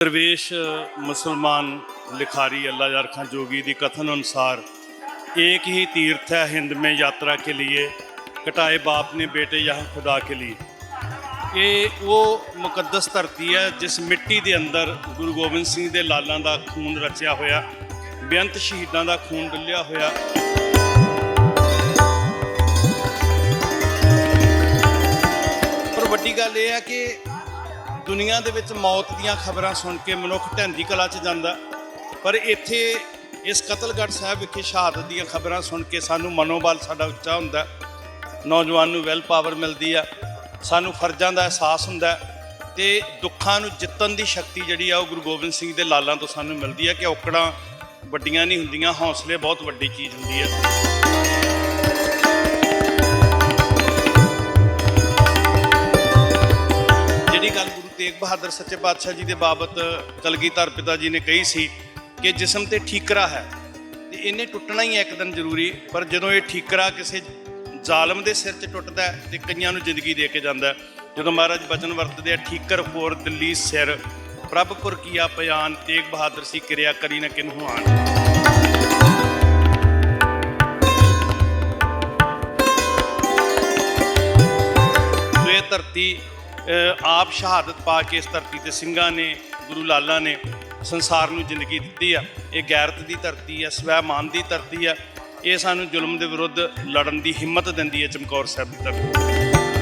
ਦਰਵੇਸ਼ ਮੁਸਲਮਾਨ ਲਿਖਾਰੀ ਅੱਲਾ यार खां जोगी ਦੀ ਕਥਨ ਅਨੁਸਾਰ एक ही तीर्थ है हिंद में यात्रा के लिए कटाए बाप ने बेटे यहाँ खुदा के लिए ਇਹ ਉਹ ਮੁਕੱਦਸ ਧਰਤੀ ਹੈ ਜਿਸ ਮਿੱਟੀ ਦੇ ਅੰਦਰ ਗੁਰੂ ਗੋਬਿੰਦ ਸਿੰਘ ਦੇ ਲਾਲਾਂ ਦਾ ਖੂਨ ਰਚਿਆ ਹੋਇਆ ਬੇਅੰਤ ਸ਼ਹੀਦਾਂ ਦਾ ਖੂਨ ਡੁੱਲਿਆ ਹੋਇਆ ਪਰ ਵੱਡੀ ਗੱਲ ਇਹ ਹੈ ਕਿ ਦੁਨੀਆ ਦੇ ਵਿੱਚ ਮੌਤ ਦੀਆਂ ਖਬਰਾਂ ਸੁਣ ਕੇ ਮਨੁੱਖ ਢੈਂਦੀ ਕਲਾ 'ਚ ਜਾਂਦਾ। ਪਰ ਇੱਥੇ ਇਸ ਕਤਲਗੜ੍ਹ ਸਾਹਿਬ ਵਿਖੇ ਸ਼ਹਾਦਤ ਦੀਆਂ ਖਬਰਾਂ ਸੁਣ ਕੇ ਸਾਨੂੰ ਮਨੋਬਲ ਸਾਡਾ ਉੱਚਾ ਹੁੰਦਾ। ਨੌਜਵਾਨ ਨੂੰ ਵੈਲ ਪਾਵਰ ਮਿਲਦੀ ਆ। ਸਾਨੂੰ ਫਰਜ਼ਾਂ ਦਾ ਅਹਿਸਾਸ ਹੁੰਦਾ ਤੇ ਦੁੱਖਾਂ ਨੂੰ ਜਿੱਤਣ ਦੀ ਸ਼ਕਤੀ ਜਿਹੜੀ ਆ ਉਹ ਗੁਰੂ ਗੋਬਿੰਦ ਸਿੰਘ ਦੇ ਲਾਲਾਂ ਤੋਂ ਸਾਨੂੰ ਮਿਲਦੀ ਆ ਕਿ ਔਕੜਾਂ ਵੱਡੀਆਂ ਨਹੀਂ ਹੁੰਦੀਆਂ, ਹੌਸਲੇ ਬਹੁਤ ਵੱਡੀ ਚੀਜ਼ ਹੁੰਦੀ ਹੈ ਜਿਹੜੀ ਗੱਲ ਗੁਰੂ ਤੇਗ ਬਹਾਦਰ ਸੱਚੇ ਪਾਤਸ਼ਾਹ ਜੀ ਦੇ ਬਾਬਤ ਕਲਗੀਧਰ ਪਿਤਾ ਜੀ ਨੇ ਕਹੀ ਸੀ ਕਿ ਜਿਸਮ ਤੇ ਠੀਕਰਾ ਹੈ ਤੇ ਇਹਨੇ ਟੁੱਟਣਾ ਹੀ ਹੈ ਇੱਕ ਦਿਨ ਜ਼ਰੂਰੀ, ਪਰ ਜਦੋਂ ਇਹ ਠੀਕਰਾ ਕਿਸੇ ਜ਼ਾਲਮ ਦੇ ਸਿਰ 'ਚ ਟੁੱਟਦਾ ਹੈ ਤੇ ਕਈਆਂ ਨੂੰ ਜ਼ਿੰਦਗੀ ਦੇ ਕੇ ਜਾਂਦਾ ਜਦੋਂ ਮਹਾਰਾਜ ਬਚਨ ਵਰਤਦੇ ਆ, ਠੀਕਰ ਫੋਰ ਦਿੱਲੀ ਸਿਰ ਪ੍ਰਭਪੁਰ ਕੀਆ ਪਿਆਨ, ਤੇਗ ਬਹਾਦਰ ਸੀ ਕਿਰਿਆ ਕਰੀ ਨ ਕਿਨਹੂ ਆਣ ਧਰਤੀ ਆਪ ਸ਼ਹਾਦਤ ਪਾ ਕੇ ਇਸ ਧਰਤੀ ਤੇ ਸਿੰਘਾਂ ਨੇ, ਗੁਰੂ ਲਾਲਾ ਨੇ ਸੰਸਾਰ ਨੂੰ ਜ਼ਿੰਦਗੀ ਦਿੱਤੀ ਆ। ਇਹ ਗੈਰਤ ਦੀ ਧਰਤੀ ਆ, ਸਵੈਮਾਨ ਦੀ ਧਰਤੀ ਆ। ਇਹ ਸਾਨੂੰ ਜ਼ੁਲਮ ਦੇ ਵਿਰੁੱਧ ਲੜਨ ਦੀ ਹਿੰਮਤ ਦਿੰਦੀ ਹੈ ਚਮਕੌਰ ਸਾਹਿਬ ਦੀ ਧਰਤੀ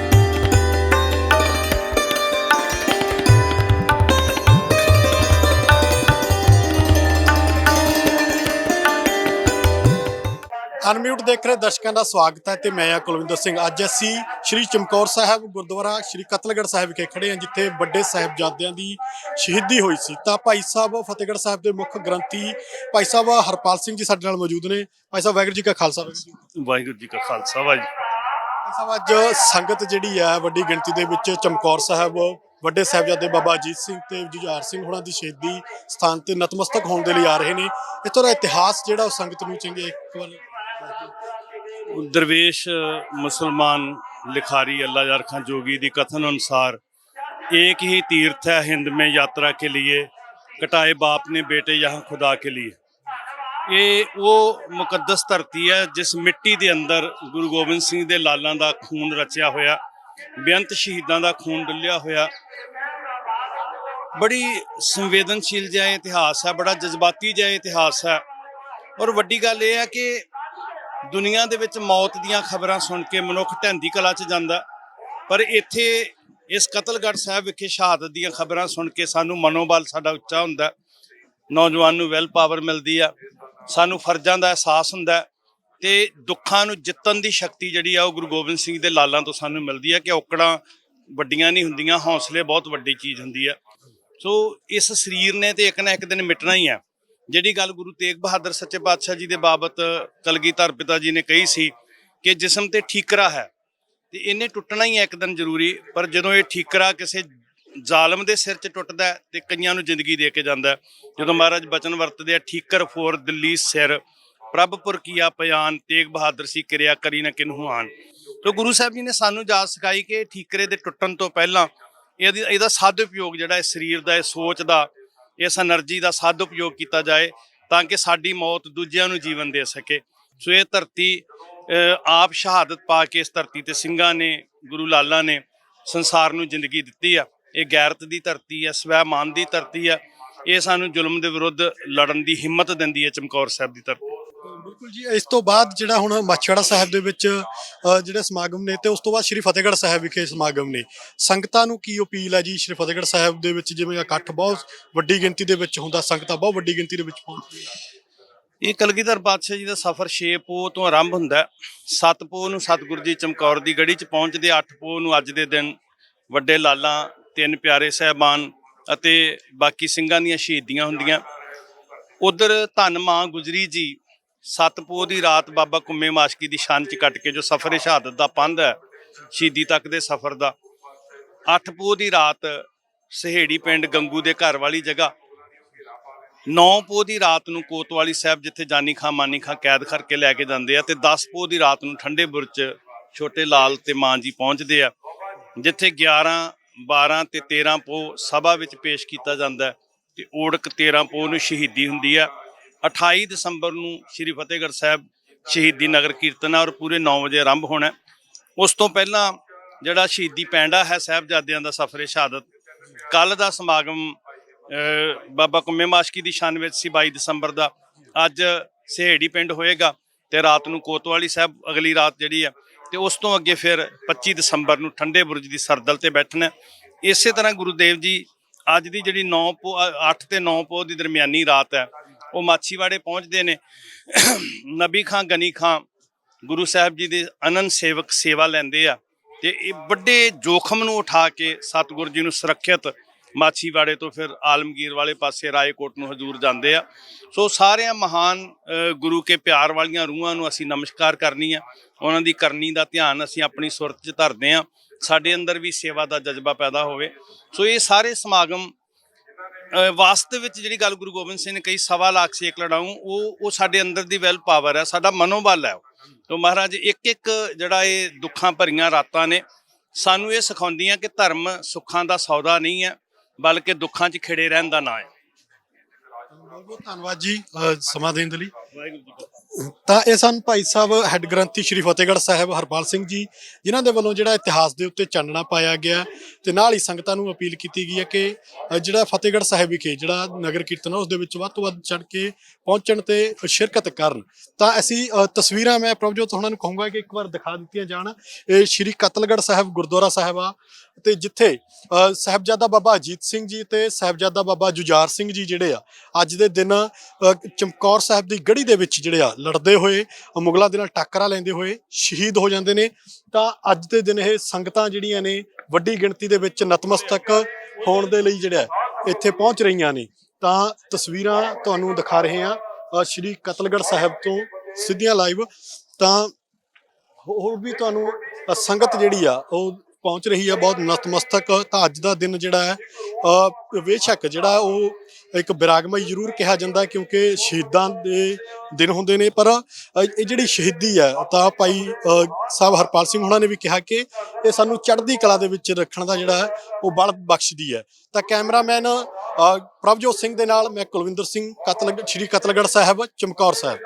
ਅਨਮਿਊਟ ਦੇਖ ਰਹੇ ਦਰਸ਼ਕਾਂ ਦਾ ਸਵਾਗਤ ਹੈ ਤੇ ਮੈਂ ਆ ਕੁਲਵਿੰਦਰ ਸਿੰਘ। ਅੱਜ ਅਸੀਂ ਸ਼੍ਰੀ ਚਮਕੌਰ ਸਾਹਿਬ ਗੁਰਦੁਆਰਾ ਸ਼੍ਰੀ ਕਤਲਗੜ੍ਹ ਸਾਹਿਬ ਵਿਖੇ ਖੜੇ ਹਾਂ ਜਿੱਥੇ ਵੱਡੇ ਸਾਹਿਬਜ਼ਾਦਿਆਂ ਦੀ ਸ਼ਹੀਦੀ ਹੋਈ ਸੀ। ਤਾਂ ਭਾਈ ਸਾਹਿਬ ਫਤਿਹਗੜ੍ਹ ਸਾਹਿਬ ਦੇ ਮੁੱਖ ਗ੍ਰੰਥੀ ਭਾਈ ਸਾਹਿਬ ਹਰਪਾਲ ਸਿੰਘ ਜੀ ਸਾਡੇ ਨਾਲ ਮੌਜੂਦ ਨੇ। ਭਾਈ ਸਾਹਿਬ ਵਾਹਿਗੁਰੂ ਜੀ ਕਾ ਖਾਲਸਾ ਵਾਹਿਗੁਰੂ ਜੀ ਕੀ ਖਾਲਸਾ ਵਾਹਿਗੁਰੂ ਭਾਈ ਸਾਹਿਬ ਅੱਜ ਸੰਗਤ ਜਿਹੜੀ ਹੈ ਵੱਡੀ ਗਿਣਤੀ ਦੇ ਵਿੱਚ ਚਮਕੌਰ ਸਾਹਿਬ ਵੱਡੇ ਸਾਹਿਬਜ਼ਾਦੇ ਬਾਬਾ ਅਜੀਤ ਸਿੰਘ ਤੇ ਜੁਝਾਰ ਸਿੰਘ ਹੋਣਾ ਦੀ ਸ਼ਹੀਦੀ ਸਥਾਨ ਤੇ ਨਤਮਸਤਕ ਹੋਣ ਦੇ ਲਈ ਆ ਰਹੇ ਨੇ। ਇੱਥੋਂ ਦਾ ਇਤਿਹਾਸ ਜਿਹੜਾ ਉਹ ਸੰਗਤ ਨੂੰ ਚੰਗੇ ਇੱਕ ਵਾਰ दरवेश मुसलमान लिखारी अल्लाह यार खां जोगी ਦੀ ਕਥਨ ਅਨੁਸਾਰ एक ही तीर्थ है हिंद में यात्रा के लिए कटाए बाप ने बेटे यहाँ खुदा के लिए ਇਹ ਉਹ ਮੁਕੱਦਸ ਧਰਤੀ ਹੈ ਜਿਸ ਮਿੱਟੀ ਦੇ ਅੰਦਰ ਗੁਰੂ ਗੋਬਿੰਦ ਸਿੰਘ ਦੇ ਲਾਲਾਂ ਦਾ ਖੂਨ ਰਚਿਆ ਹੋਇਆ ਬੇਅੰਤ ਸ਼ਹੀਦਾਂ ਦਾ ਖੂਨ ਡੁੱਲਿਆ ਹੋਇਆ ਬੜੀ ਸੰਵੇਦਨਸ਼ੀਲ ਜਿਹਾ ਇਤਿਹਾਸ ਹੈ ਬੜਾ ਜਜ਼ਬਾਤੀ ਜਿਹਾ ਇਤਿਹਾਸ ਹੈ ਔਰ ਵੱਡੀ ਗੱਲ ਇਹ ਹੈ ਕਿ ਦੁਨੀਆ ਦੇ ਵਿੱਚ ਮੌਤ ਦੀਆਂ ਖਬਰਾਂ ਸੁਣ ਕੇ ਮਨੁੱਖ ਢੈਂਦੀ ਕਲਾ 'ਚ ਜਾਂਦਾ। ਪਰ ਇੱਥੇ ਇਸ ਕਤਲਗੜ੍ਹ ਸਾਹਿਬ ਵਿਖੇ ਸ਼ਹਾਦਤ ਦੀਆਂ ਖਬਰਾਂ ਸੁਣ ਕੇ ਸਾਨੂੰ ਮਨੋਬਲ ਸਾਡਾ ਉੱਚਾ ਹੁੰਦਾ ਨੌਜਵਾਨ ਨੂੰ ਵੈਲ ਪਾਵਰ ਮਿਲਦੀ ਆ। ਸਾਨੂੰ ਫਰਜ਼ਾਂ ਦਾ ਅਹਿਸਾਸ ਹੁੰਦਾ ਤੇ ਦੁੱਖਾਂ ਨੂੰ ਜਿੱਤਣ ਦੀ ਸ਼ਕਤੀ ਜਿਹੜੀ ਆ ਉਹ ਗੁਰੂ ਗੋਬਿੰਦ ਸਿੰਘ ਦੇ ਲਾਲਾਂ ਤੋਂ ਸਾਨੂੰ ਮਿਲਦੀ ਆ ਕਿ ਔਕੜਾਂ ਵੱਡੀਆਂ ਨਹੀਂ ਹੁੰਦੀਆਂ, ਹੌਸਲੇ ਬਹੁਤ ਵੱਡੀ ਚੀਜ਼ ਹੁੰਦੀ ਆ। ਸੋ ਇਸ ਸਰੀਰ ਨੇ ਤੇ ਇੱਕ ਨਾ ਇੱਕ ਦਿਨ ਮਿਟਣਾ ਹੀ ਆ। ਜਿਹੜੀ ਗੱਲ ਗੁਰੂ ਤੇਗ ਬਹਾਦਰ ਸੱਚੇ ਪਾਤਸ਼ਾਹ ਜੀ ਦੇ ਬਾਬਤ ਕਲਗੀਧਰ ਪਿਤਾ ਜੀ ਨੇ ਕਹੀ ਸੀ ਕਿ ਜਿਸਮ ਤੇ ਠੀਕਰਾ ਹੈ ਤੇ ਇਹਨੇ ਟੁੱਟਣਾ ਹੀ ਹੈ ਇੱਕ ਦਿਨ ਜ਼ਰੂਰੀ, ਪਰ ਜਦੋਂ ਇਹ ਠੀਕਰਾ ਕਿਸੇ ਜ਼ਾਲਮ ਦੇ ਸਿਰ 'ਚ ਟੁੱਟਦਾ ਹੈ ਤੇ ਕਈਆਂ ਨੂੰ ਜ਼ਿੰਦਗੀ ਦੇ ਕੇ ਜਾਂਦਾ ਜਦੋਂ ਮਹਾਰਾਜ ਬਚਨ ਵਰਤਦੇ ਆ, ਠੀਕਰ ਫੋਰ ਦਿੱਲੀ ਸਿਰ ਪ੍ਰਭਪੁਰ ਕੀਆ ਪਿਆਨ ਤੇਗ ਬਹਾਦਰ ਸੀ ਕਿਰਿਆ ਕਰੀ ਨ ਕਿਨਹੂ ਆਣ ਤੋ ਗੁਰੂ ਸਾਹਿਬ ਜੀ ਨੇ ਸਾਨੂੰ ਜਾਚ ਸਿਖਾਈ ਕਿ ਠੀਕਰੇ ਦੇ ਟੁੱਟਣ ਤੋਂ ਪਹਿਲਾਂ ਇਹਦੀ ਇਹਦਾ ਸਦ ਉਪਯੋਗ ਜਿਹੜਾ ਹੈ ਸਰੀਰ ਦਾ, ਇਹ ਸੋਚ ਦਾ ਇਸ એનર્ਜੀ ਦਾ ਸਾਧ ਉਪਯੋਗ ਕੀਤਾ ਜਾਏ ਤਾਂ ਕਿ ਸਾਡੀ ਮੌਤ ਦੂਜਿਆਂ ਨੂੰ ਜੀਵਨ ਦੇ ਸਕੇ। ਸੋ ਇਹ ਧਰਤੀ ਆਪ ਸ਼ਹਾਦਤ ਪਾ ਕੇ ਇਸ ਧਰਤੀ ਤੇ ਸਿੰਘਾਂ ਨੇ, ਗੁਰੂ ਲਾਲਾ ਨੇ ਸੰਸਾਰ ਨੂੰ ਜ਼ਿੰਦਗੀ ਦਿੱਤੀ ਆ। ਇਹ ਗੈਰਤ ਦੀ ਧਰਤੀ ਆ, ਸਵੈਮਾਨ ਦੀ ਧਰਤੀ ਆ। ਇਹ ਸਾਨੂੰ ਜ਼ੁਲਮ ਦੇ ਵਿਰੁੱਧ ਲੜਨ ਦੀ ਹਿੰਮਤ ਦਿੰਦੀ ਹੈ ਚਮਕੌਰ ਸਾਹਿਬ ਦੀ ਧਰਤੀ। ਬਿਲਕੁਲ ਜੀ, ਇਸ ਤੋਂ ਬਾਅਦ ਜਿਹੜਾ ਹੁਣ ਮਾਛੜਾ ਸਾਹਿਬ ਦੇ ਵਿੱਚ ਜਿਹੜੇ ਸਮਾਗਮ ਨੇ ਤੇ ਉਸ ਤੋਂ ਬਾਅਦ ਸ਼੍ਰੀ ਫਤਿਹਗੜ੍ਹ ਸਾਹਿਬ ਵਿਖੇ ਸਮਾਗਮ ਨੇ। ਸੰਗਤਾਂ ਨੂੰ ਕੀ ਅਪੀਲ ਹੈ ਜੀ ਸ਼੍ਰੀ ਫਤਿਹਗੜ੍ਹ ਸਾਹਿਬ ਦੇ ਵਿੱਚ? ਜਿਵੇਂ ਇਕੱਠ ਬਹੁਤ ਵੱਡੀ ਗਿਣਤੀ ਦੇ ਵਿੱਚ ਹੁੰਦਾ, ਸੰਗਤਾਂ ਬਹੁਤ ਵੱਡੀ ਗਿਣਤੀ ਦੇ ਵਿੱਚ ਪਹੁੰਚਦੀਆਂ ਇਹ ਕਲਗੀਧਰ ਪਾਤਸ਼ਾਹ ਜੀ ਦਾ ਸਫ਼ਰ 6 ਪੋਹ ਤੋਂ ਆਰੰਭ ਹੁੰਦਾ 7 ਪੋਹ ਨੂੰ ਸਤਿਗੁਰੂ ਜੀ ਚਮਕੌਰ ਦੀ ਗੜੀ 'ਚ ਪਹੁੰਚਦੇ 8 ਪੋਹ ਨੂੰ ਅੱਜ ਦੇ ਦਿਨ ਵੱਡੇ ਲਾਲਾਂ, ਤਿੰਨ ਪਿਆਰੇ ਸਹਿਬਾਨ ਅਤੇ ਬਾਕੀ ਸਿੰਘਾਂ ਦੀਆਂ ਸ਼ਹੀਦੀਆਂ ਹੁੰਦੀਆਂ। ਉਧਰ ਧੰਨ ਮਾਂ ਗੁਜਰੀ ਜੀ ਸਤ ਪੋਹ ਦੀ ਰਾਤ ਬਾਬਾ ਕੁੰਮੇ ਮਾਸ਼ਕੀ ਦੀ ਸ਼ਾਨ 'ਚ ਕੱਟ ਕੇ ਜੋ ਸਫ਼ਰ ਸ਼ਹਾਦਤ ਦਾ ਪੰਧ ਹੈ, ਸ਼ਹੀਦੀ ਤੱਕ ਦੇ ਸਫ਼ਰ ਦਾ। 8 ਪੋਹ ਦੀ ਰਾਤ ਸਹੇੜੀ ਪਿੰਡ ਗੰਗੂ ਦੇ ਘਰ ਵਾਲੀ ਜਗ੍ਹਾ। 9 ਪੋਹ ਦੀ ਰਾਤ ਨੂੰ ਕੋਤਵਾਲੀ ਸਾਹਿਬ ਜਿੱਥੇ ਜਾਨੀ ਖਾਂ ਮਾਨੀ ਖਾਂ ਕੈਦ ਕਰਕੇ ਲੈ ਕੇ ਜਾਂਦੇ ਆ ਤੇ 10 ਪੋਹ ਦੀ ਰਾਤ ਨੂੰ ਠੰਡੇ ਬੁਰਜ ਛੋਟੇ ਲਾਲ ਤੇ ਮਾਂ ਜੀ ਪਹੁੰਚਦੇ ਆ, ਜਿੱਥੇ 11 12 ਤੇ 13 ਪੋਹ ਸਭਾ ਵਿੱਚ ਪੇਸ਼ ਕੀਤਾ ਜਾਂਦਾ ਹੈ ਤੇ ਓੜਕ 13 ਪੋਹ ਨੂੰ ਸ਼ਹੀਦੀ ਹੁੰਦੀ ਆ। 28 ਦਸੰਬਰ ਨੂੰ ਸ੍ਰੀ ਫਤਿਹਗੜ੍ਹ ਸਾਹਿਬ ਸ਼ਹੀਦੀ ਨਗਰ ਕੀਰਤਨ ਆ ਔਰ ਪੂਰੇ 9 ਵਜੇ ਆਰੰਭ ਹੋਣਾ ਉਸ ਤੋਂ ਪਹਿਲਾਂ ਜਿਹੜਾ ਸ਼ਹੀਦੀ ਪੈਂਡਾ ਹੈ ਸਾਹਿਬਜ਼ਾਦਿਆਂ ਦਾ ਸਫਰੇ ਸ਼ਹਾਦਤ ਕੱਲ ਦਾ ਸਮਾਗਮ ਬਾਬਾ ਕੁੰਮੇ ਮਾਸ਼ਕੀ ਦੀ ਸ਼ਾਨ ਵਿੱਚ ਸੀ 22 ਦਸੰਬਰ ਦਾ। ਅੱਜ ਸਹੇੜੀ ਪਿੰਡ ਹੋਏਗਾ ਤੇ ਰਾਤ ਨੂੰ ਕੋਤਵਾਲੀ ਸਾਹਿਬ ਅਗਲੀ ਰਾਤ ਜਿਹੜੀ ਆ ਤੇ ਉਸ ਤੋਂ ਅੱਗੇ ਫਿਰ 25 ਦਸੰਬਰ ਨੂੰ ਠੰਡੇ ਬੁਰਜ ਦੀ ਸਰਦਲ ਤੇ ਬੈਠਣਾ ਇਸੇ ਤਰ੍ਹਾਂ ਗੁਰੂਦੇਵ ਜੀ ਅੱਜ ਦੀ ਜਿਹੜੀ 9 8 ਤੇ 9 ਪੋਹ ਦੀ ਦਰਮਿਆਨੀ ਰਾਤ ਹੈ ਉਹ ਮਾਛੀਵਾੜੇ ਪਹੁੰਚਦੇ ਨੇ। ਨਬੀ ਖਾਂ, ਗਨੀ ਖਾਂ, ਗੁਰੂ ਸਾਹਿਬ ਜੀ ਦੇ ਅਨੰਦ ਸੇਵਕ ਸੇਵਾ ਲੈਂਦੇ ਆ ਤੇ ਇਹ ਵੱਡੇ ਜੋਖਮ ਨੂੰ ਉਠਾ ਕੇ ਸਤਿਗੁਰੂ ਜੀ ਨੂੰ ਸੁਰੱਖਿਅਤ ਮਾਛੀਵਾੜੇ ਤੋਂ ਫਿਰ ਆਲਮਗੀਰ ਵਾਲੇ ਪਾਸੇ, ਰਾਏਕੋਟ ਨੂੰ ਹਜੂਰ ਜਾਂਦੇ ਆ। ਸੋ ਸਾਰਿਆਂ ਮਹਾਨ ਗੁਰੂ ਕੇ ਪਿਆਰ ਵਾਲੀਆਂ ਰੂਹਾਂ ਨੂੰ ਅਸੀਂ ਨਮਸਕਾਰ ਕਰਨੀ ਆ। ਉਹਨਾਂ ਦੀ ਕਰਨੀ ਦਾ ਧਿਆਨ ਅਸੀਂ ਆਪਣੀ ਸੁਰਤ 'ਚ ਧਰਦੇ ਆ। ਸਾਡੇ ਅੰਦਰ ਵੀ ਸੇਵਾ ਦਾ ਜਜ਼ਬਾ ਪੈਦਾ ਹੋਵੇ। ਸੋ ਇਹ ਸਾਰੇ ਸਮਾਗਮ ਵਾਸਤਵ ਵਿੱਚ ਜਿਹੜੀ ਗੱਲ ਗੁਰੂ ਗੋਬਿੰਦ ਸਿੰਘ ਨੇ ਕਹੀ, ਸਵਾ ਲੱਖ ਸੇਕ ਲੜਾਊਂ ਉਹ ਉਹ ਸਾਡੇ ਅੰਦਰ ਦੀ ਵੈਲ ਪਾਵਰ ਹੈ, ਸਾਡਾ ਮਨੋਬਲ ਹੈ ਉਹ। ਤੋ ਮਹਾਰਾਜ ਇੱਕ ਇੱਕ ਜਿਹੜਾ ਇਹ ਦੁੱਖਾਂ ਭਰੀਆਂ ਰਾਤਾਂ ਨੇ, ਸਾਨੂੰ ਇਹ ਸਿਖਾਉਂਦੀਆਂ ਕਿ ਧਰਮ ਸੁੱਖਾਂ ਦਾ ਸੌਦਾ ਨਹੀਂ ਹੈ, ਬਲਕਿ ਦੁੱਖਾਂ 'ਚ ਖਿੜੇ ਰਹਿਣ ਦਾ ਨਾਂ ਹੈ ਬਹੁਤ ਬਹੁਤ ਧੰਨਵਾਦ ਜੀ ਅ, ਸਮਾਂ ਦੇਣ ਦੇ ਲਈ। ਵਾਹਿਗੁਰੂ ਜੀ ਕਾ ਤਾਂ ਇਹ ਸਨ ਭਾਈ ਸਾਹਿਬ ਹੈੱਡ ਗ੍ਰੰਥੀ ਸ਼੍ਰੀ ਫਤਿਹਗੜ੍ਹ ਸਾਹਿਬ ਹਰਪਾਲ ਸਿੰਘ ਜੀ ਜਿਨ੍ਹਾਂ ਦੇ ਵੱਲੋਂ ਜਿਹੜਾ ਇਤਿਹਾਸ ਦੇ ਉੱਤੇ ਚਾਨਣਾ ਪਾਇਆ ਗਿਆ ਤੇ ਨਾਲ ਹੀ ਸੰਗਤਾਂ ਨੂੰ ਅਪੀਲ ਕੀਤੀ ਗਈ ਹੈ ਕਿ ਅ, ਜਿਹੜਾ ਫਤਿਹਗੜ੍ਹ ਸਾਹਿਬ ਵਿਖੇ ਜਿਹੜਾ ਨਗਰ ਕੀਰਤਨ ਹੈ ਉਸ ਦੇ ਵਿੱਚ ਵੱਧ ਤੋਂ ਵੱਧ ਚੜ ਕੇ ਪਹੁੰਚਣ ਤੇ ਸ਼ਿਰਕਤ ਕਰਨ। ਤਾਂ ਅਸੀਂ ਅ, ਤਸਵੀਰਾਂ ਮੈਂ ਪ੍ਰਭਜੋਤ ਹੋਣਾ ਨੂੰ ਕਹੂੰਗਾ ਕਿ ਇੱਕ ਵਾਰ ਦਿਖਾ ਦਿੱਤੀਆਂ ਜਾਣ। ਇਹ ਸ਼੍ਰੀ ਕਤਲਗੜ੍ਹ ਸਾਹਿਬ ਗੁਰਦੁਆਰਾ ਸਾਹਿਬ ਆ ਤੇ ਜਿੱਥੇ ਅ, ਸਾਹਿਬਜ਼ਾਦਾ ਬਾਬਾ ਅਜੀਤ ਸਿੰਘ ਜੀ ਤੇ ਸਾਹਿਬਜ਼ਾਦਾ ਬਾਬਾ ਜੁਝਾਰ ਸਿੰਘ ਜੀ ਜਿਹੜੇ ਆ ਅੱਜ ਦੇ ਦਿਨ ਚਮਕੌਰ ਸਾਹਿਬ ਦੀ ਗੜੀ ਦੇ ਵਿੱਚ ਜਿਹੜੇ ਆ ਲੜਦੇ ਹੋਏ, ਮੁਗਲਾਂ ਦੇ ਨਾਲ ਟੱਕਰਾ ਲੈਂਦੇ ਹੋਏ ਸ਼ਹੀਦ ਹੋ ਜਾਂਦੇ ਨੇ। ਤਾਂ ਅੱਜ ਦੇ ਦਿਨ ਇਹ ਸੰਗਤਾਂ ਜਿਹੜੀਆਂ ਨੇ, ਵੱਡੀ ਗਿਣਤੀ ਦੇ ਵਿੱਚ ਨਤਮਸਤਕ ਹੋਣ ਦੇ ਲਈ ਜਿਹੜਾ ਇੱਥੇ ਪਹੁੰਚ ਰਹੀਆਂ ਨੇ। ਤਾਂ ਤਸਵੀਰਾਂ ਤੁਹਾਨੂੰ ਦਿਖਾ ਰਹੇ ਹਾਂ ਸ਼੍ਰੀ ਕਤਲਗੜ ਸਾਹਿਬ ਤੋਂ ਸਿੱਧੀਆਂ ਲਾਈਵ ਤਾਂ ਹੋਰ ਵੀ ਤੁਹਾਨੂੰ ਸੰਗਤ ਜਿਹੜੀ ਆ, ਉਹ ਪਹੁੰਚ ਰਹੀ ਹੈ, ਬਹੁਤ ਨਤਮਸਤਕ। ਤਾਂ ਅੱਜ ਦਾ ਦਿਨ ਜਿਹੜਾ ਹੈ ਬੇਸ਼ੱਕ ਜਿਹੜਾ ਉਹ ਇੱਕ ਬਿਰਾਗਮਈ ਜ਼ਰੂਰ ਕਿਹਾ ਜਾਂਦਾ ਕਿਉਂਕਿ ਸ਼ਹੀਦਾਂ ਦੇ ਦਿਨ ਹੁੰਦੇ ਨੇ। ਪਰ ਇਹ ਜਿਹੜੀ ਸ਼ਹੀਦੀ ਹੈ, ਤਾਂ ਭਾਈ ਸਾਹਿਬ ਹਰਪਾਲ ਸਿੰਘ ਹੁਣਾਂ ਨੇ ਵੀ ਕਿਹਾ ਕਿ ਇਹ ਸਾਨੂੰ ਚੜ੍ਹਦੀ ਕਲਾ ਦੇ ਵਿੱਚ ਰੱਖਣ ਦਾ ਜਿਹੜਾ ਹੈ, ਉਹ ਬਲ ਬਖਸ਼ਦੀ ਹੈ। ਤਾਂ ਕੈਮਰਾਮੈਨ ਪ੍ਰਭਜੋਤ ਸਿੰਘ ਦੇ ਨਾਲ ਮੈਂ ਕੁਲਵਿੰਦਰ ਸਿੰਘ ਕਤਲ ਸ਼੍ਰੀ ਕਤਲਗੜ੍ਹ ਸਾਹਿਬ, ਚਮਕੌਰ ਸਾਹਿਬ।